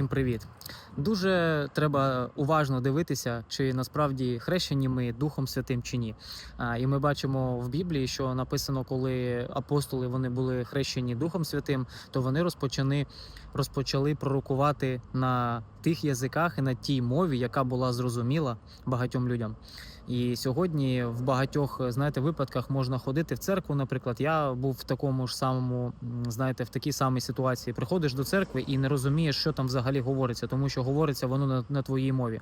Всім привіт! Дуже треба уважно дивитися, чи насправді хрещені ми Духом Святим чи ні. І ми бачимо в Біблії, що написано, коли апостоли вони були хрещені Духом Святим, то вони розпочали, розпочали пророкувати на тих язиках і на тій мові, яка була зрозуміла багатьом людям. І сьогодні в багатьох знаєте випадках можна ходити в церкву. Наприклад, я був в такому ж самому, знаєте, в такій самій ситуації. Приходиш до церкви і не розумієш, що там взагалі говориться, тому що говориться воно на, на твоїй мові.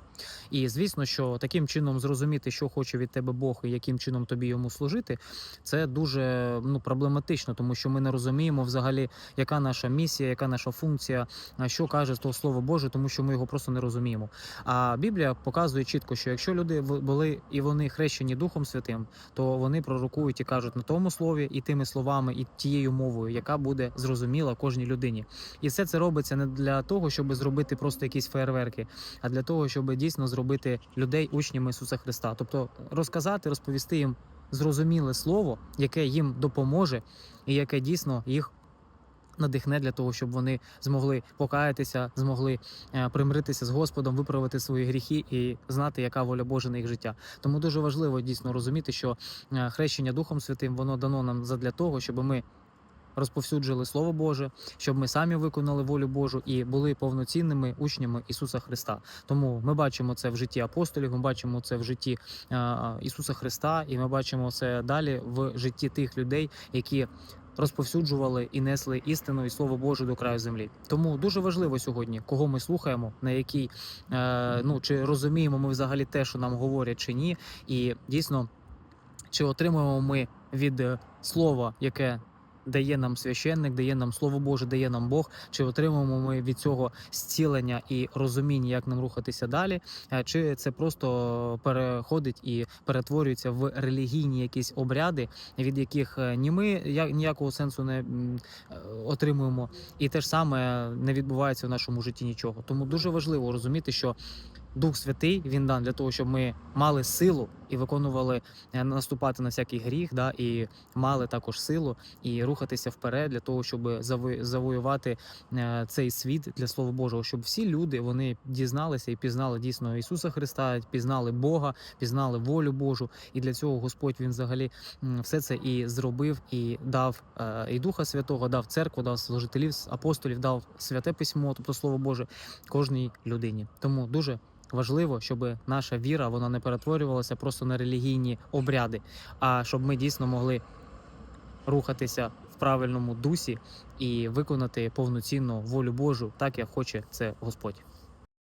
І звісно, що таким чином зрозуміти, що хоче від тебе Бог і яким чином тобі йому служити, це дуже ну проблематично, тому що ми не розуміємо взагалі, яка наша місія, яка наша функція, що каже то слово Боже, тому що ми його просто не розуміємо. А Біблія показує чітко, що якщо люди були і вони хрещені Духом Святим, то вони пророкують і кажуть на тому слові, і тими словами, і тією мовою, яка буде зрозуміла кожній людині. І все це робиться не для того, щоб зробити просто якісь фейерверки, а для того, щоб дійсно зробити людей учнями Ісуса Христа, тобто розказати, розповісти їм зрозуміле слово, яке їм допоможе, і яке дійсно їх. Надихне для того, щоб вони змогли покаятися, змогли е, примиритися з Господом, виправити свої гріхи і знати, яка воля Божа на їх життя. Тому дуже важливо дійсно розуміти, що е, хрещення Духом Святим воно дано нам задля того, щоб ми розповсюджували Слово Боже, щоб ми самі виконали волю Божу і були повноцінними учнями Ісуса Христа. Тому ми бачимо це в житті апостолів, ми бачимо це в житті е, Ісуса Христа, і ми бачимо це далі в житті тих людей, які розповсюджували і несли істину і слово Боже до краю землі. Тому дуже важливо сьогодні, кого ми слухаємо, на якій е, ну чи розуміємо ми взагалі те, що нам говорять, чи ні, і дійсно чи отримуємо ми від е, слова, яке дає нам священник, дає нам слово Боже, дає нам Бог, чи отримуємо ми від цього зцілення і розуміння, як нам рухатися далі, е, чи це просто переходить і перетворюється в релігійні якісь обряди, від яких е, ні ми ніякого сенсу не е, отримуємо, і те ж саме не відбувається в нашому житті нічого. Тому дуже важливо розуміти, що Дух Святий він дан для того, щоб ми мали силу і виконували е, наступати на всякий гріх, да, і мали також силу і рухатися вперед для того, щоб заво- завоювати е, цей світ для Слова Божого, щоб всі люди вони дізналися і пізнали дійсно Ісуса Христа, пізнали Бога, пізнали волю Божу. І для цього Господь він взагалі все це і зробив, і дав е, і Духа Святого, дав церкву, дав служителів, апостолів, дав святе письмо, тобто Слово Боже, кожній людині. Тому дуже важливо, щоб наша віра вона не перетворювалася просто на релігійні обряди, а щоб ми дійсно могли рухатися в правильному дусі і виконати повноцінну волю Божу, так як хоче це Господь.